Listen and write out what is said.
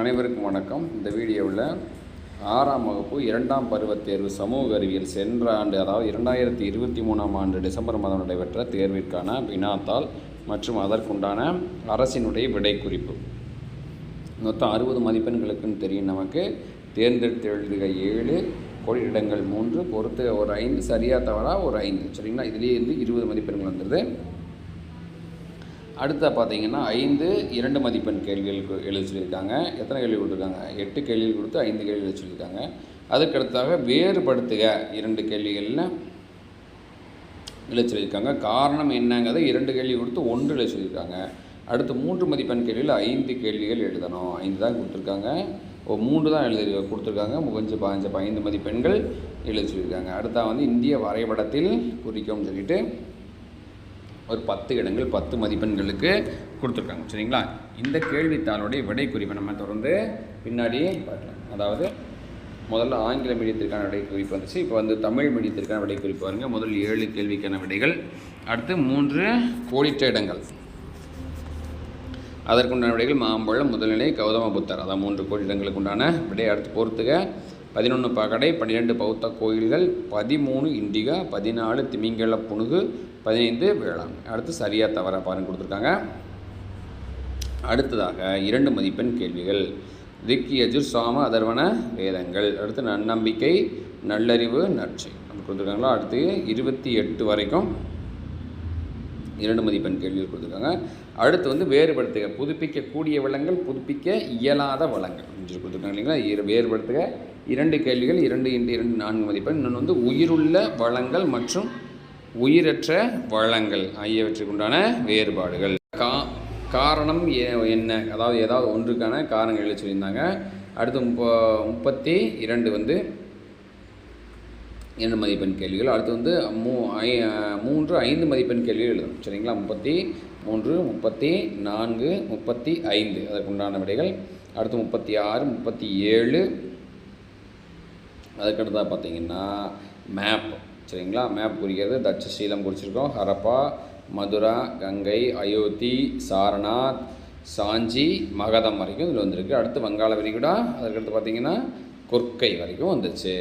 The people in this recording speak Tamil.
அனைவருக்கும் வணக்கம். இந்த வீடியோவில் ஆறாம் வகுப்பு இரண்டாம் பருவத் தேர்வு சமூக அறிவியல் சென்ற ஆண்டு அதாவது இரண்டாயிரத்தி இருபத்தி மூணாம் ஆண்டு டிசம்பர் மாதம் நடைபெற்ற தேர்விற்கான வினாத்தாள் மற்றும் அதற்குண்டான அரசினுடைய விடை குறிப்பு மொத்தம் அறுபது மதிப்பெண்களுக்குன்னு தெரியும் நமக்கு. தேர்ந்தெடுத்து எழுதுக ஏழு கோடியிடங்கள் மூன்று பொறுத்து ஒரு ஐந்து சரியா தவறா ஒரு ஐந்து. சரிங்களா? இதுலேயே இருந்து இருபது மதிப்பெண்கள் வந்துடுது அடுத்த பார்த்தீங்கன்னா ஐந்து இரண்டு மதிப்பெண் கேள்விகளுக்கு எழுதி சொல்லியிருக்காங்க. எத்தனை கேள்வி கொடுத்துருக்காங்க? எட்டு கேள்விகள் கொடுத்து ஐந்து கேள்வி எழுதி சொல்லியிருக்காங்க. அதுக்கடுத்தாக வேறுபடுத்துக இரண்டு கேள்விகளில் எழுதி சொல்லியிருக்காங்க. காரணம் என்னங்கிறத இரண்டு கேள்வி கொடுத்து ஒன்று எழுதி சொல்லியிருக்காங்க. அடுத்து மூன்று மதிப்பெண் கேள்வியில் ஐந்து கேள்விகள் எழுதணும். ஐந்து தான் கொடுத்துருக்காங்க. ஓ மூன்று தான் எழுதி கொடுத்துருக்காங்க. முகஞ்சு பாஞ்சு ஐந்து மதிப்பெண்கள் எழுதி சொல்லியிருக்காங்க. அடுத்தா வந்து இந்திய வரைபடத்தில் குறிக்கும்னு சொல்லிட்டு ஒரு பத்து இடங்கள் பத்து மதிப்பெண்களுக்கு கொடுத்துருக்காங்க. சரிங்களா? இந்த கேள்வித்தாளுடைய விடை குறிப்பை நம்ம தொடர்ந்து பின்னாடி பார்க்கலாம். அதாவது முதல்ல ஆங்கில மீடியத்திற்கான விடை குறிப்பு வந்துச்சு. இப்போ வந்து தமிழ் மீடியத்திற்கான விடை குறிப்பு பாருங்க. முதல் ஏழு கேள்விக்கான விடைகள். அடுத்து மூன்று கோடிட்ட இடங்கள். அதற்குண்டான விடைகள் மாம்பழம் முதல்நிலை கௌதம புத்தர் அதான் மூன்று கோடிடங்களுக்கு உண்டான விடை. அடுத்து பொறுத்துக பதினொன்று பகடை பன்னிரெண்டு பௌத்த கோயில்கள் பதிமூணு இண்டிகா பதினாலு திமிங்கல புனுகு பதினைந்து வேளாண். அடுத்து சரியாக தவற பாருங்க கொடுத்துருக்காங்க. அடுத்ததாக இரண்டு மதிப்பெண் கேள்விகள். ரிக் யஜுர் சாம அதர்வன வேதங்கள். அடுத்து நன்னம்பிக்கை நல்லறிவு நற்சை அப்படி கொடுத்துருக்காங்களா? அடுத்து இருபத்தி எட்டு வரைக்கும் இரண்டு மதிப்பெண் கேள்விகள் கொடுத்துருக்காங்க. அடுத்து வந்து வேறுபடுத்துக. புதுப்பிக்கக்கூடிய வளங்கள் புதுப்பிக்க இயலாத வளங்கள். அப்படின்னு சொல்லி கொடுத்துருக்காங்க இல்லைங்களா? வேறுபடுத்துக. இரண்டு கேள்விகள் இரண்டு இன்று இரண்டு நான்கு மதிப்பெண். இன்னொன்று வந்து உயிருள்ள வளங்கள் மற்றும் உயிரற்ற வளங்கள் ஆகியவற்றுக்குண்டான வேறுபாடுகள். கா காரணம் ஏ- என்ன? அதாவது ஏதாவது ஒன்றுக்கான காரணங்கள் எழுதி சொல்லியிருந்தாங்க. அடுத்து முப்ப முப்பத்தி இரண்டு வந்து இரண்டு மதிப்பெண் கேள்விகள். அடுத்து வந்து மூ ஐ மூன்று ஐந்து மதிப்பெண் கேள்விகள் எழுதணும். சரிங்களா? முப்பத்தி மூன்று முப்பத்தி நான்கு முப்பத்தி ஐந்து. அதற்குண்டான விடைகள். அடுத்து முப்பத்தி ஆறு முப்பத்தி ஏழு அதுக்கடுத்தா பார்த்தீங்கன்னா மேப் சரிங்களா? மேப் குறிக்கிறது தட்சசீலம் குறிச்சிருக்கோம். ஹரப்பா மதுரா கங்கை அயோத்தி சாரநாத் சாஞ்சி மகதம் வரைக்கும் இதில் வந்திருக்கு. அடுத்து வங்காள விரிகுடா அதுக்கடுத்து பார்த்தீங்கன்னா கொர்க்கை வரைக்கும் வந்துச்சு.